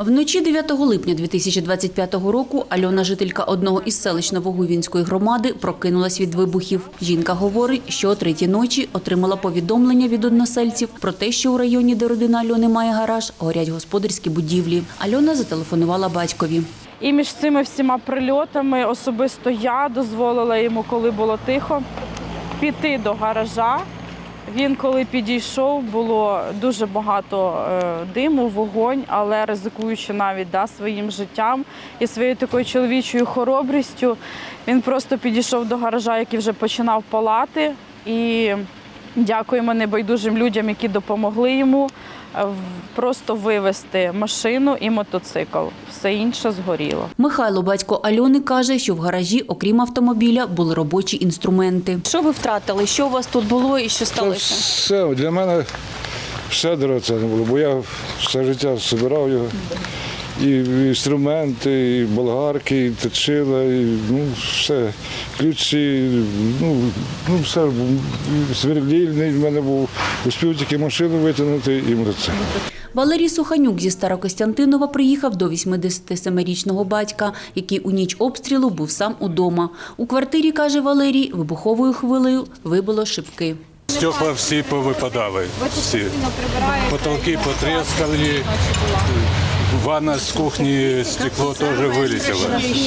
Вночі 9 липня 2025 року Альона, жителька одного із селищ Новогувінської громади, прокинулась від вибухів. Жінка говорить, що о третій ночі отримала повідомлення від односельців про те, що у районі, де родина Альони має гараж, горять господарські будівлі. Альона зателефонувала батькові. І між цими всіма прильотами особисто я дозволила йому, коли було тихо, піти до гаража. Він, коли підійшов, було дуже багато е, диму, вогонь, але ризикуючи навіть да, своїм життям і своєю такою чоловічою хоробрістю, він просто підійшов до гаража, який вже починав палати. І дякуємо небайдужим людям, які допомогли йому е, просто вивезти машину і мотоцикл. Все інше згоріло. Михайло, батько Альони, каже, що в гаражі, окрім автомобіля, були робочі інструменти. Що ви втратили? Що у вас тут було і що Це все для мене все дорогоцінне було, бо я все життя збирав його. І інструменти, і болгарки, і точила, і ну, все, ключі, ну, ну все, І сверлільний в мене був, успів тільки машину витягнути і мотоцикл. Валерій Суханюк зі Старокостянтинова приїхав до 87-річного батька, який у ніч обстрілу був сам удома. У квартирі, каже Валерій, вибуховою хвилею вибило шибки. Стекла всі повипадали. Всі. Потолки потрескали. Ванна з кухні стекло теж вилетіло.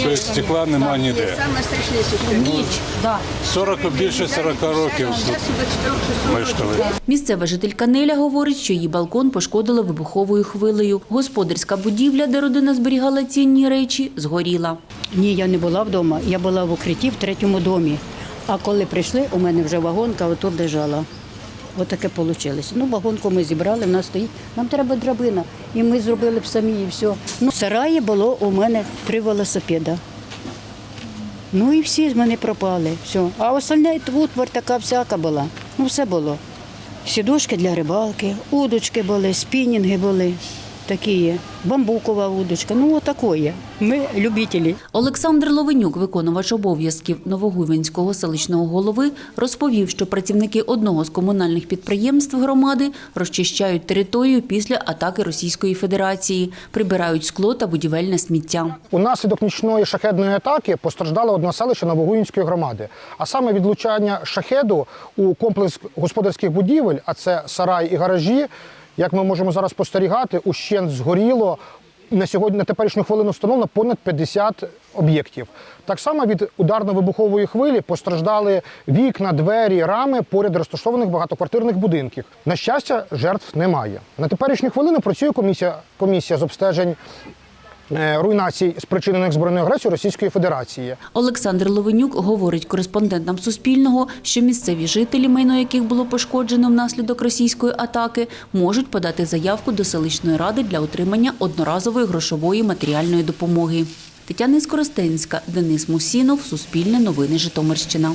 Тобто стекла нема ніде. Ну, 40, більше 40 років тут мешкали. Місцева жителька Неля говорить, що її балкон пошкодило вибуховою хвилею. Господарська будівля, де родина зберігала цінні речі, згоріла. Ні, я не була вдома. Я була в укритті в третьому домі. А коли прийшли, у мене вже вагонка отут лежала. Отаке вийшло. Ну, вагонку ми зібрали, в нас стоїть. Нам треба драбина. І ми зробили б самі, і все. Ну, в сараї було у мене три велосипеда. Ну і всі з мене пропали. Все. А остальне утвор така всяка була. Ну, все було. Сідушки для рибалки, удочки були, спінінги були. Такі є. Бамбукова удочка. Ну, отакої. Ми любителі. Олександр Ловенюк, виконувач обов'язків Новогувінського селищного голови, розповів, що працівники одного з комунальних підприємств громади розчищають територію після атаки Російської Федерації, прибирають скло та будівельне сміття. Унаслідок нічної шахедної атаки постраждало одне селище Новогуїнської громади. А саме відлучання шахеду у комплекс господарських будівель, а це сарай і гаражі, як ми можемо зараз спостерігати, ущент згоріло. На сьогодні на теперішню хвилину встановлено понад 50 об'єктів. Так само від ударно-вибухової хвилі постраждали вікна, двері, рами поряд розташованих багатоквартирних будинків. На щастя, жертв немає. На теперішню хвилину працює комісія, комісія з обстежень руйнацій, спричинених збройною агресією Російської Федерації. Олександр Ловенюк говорить кореспондентам Суспільного, що місцеві жителі, майно яких було пошкоджено внаслідок російської атаки, можуть подати заявку до селищної ради для отримання одноразової грошової матеріальної допомоги. Тетяна Скоростенська, Денис Мусінов, Суспільне новини Житомирщина.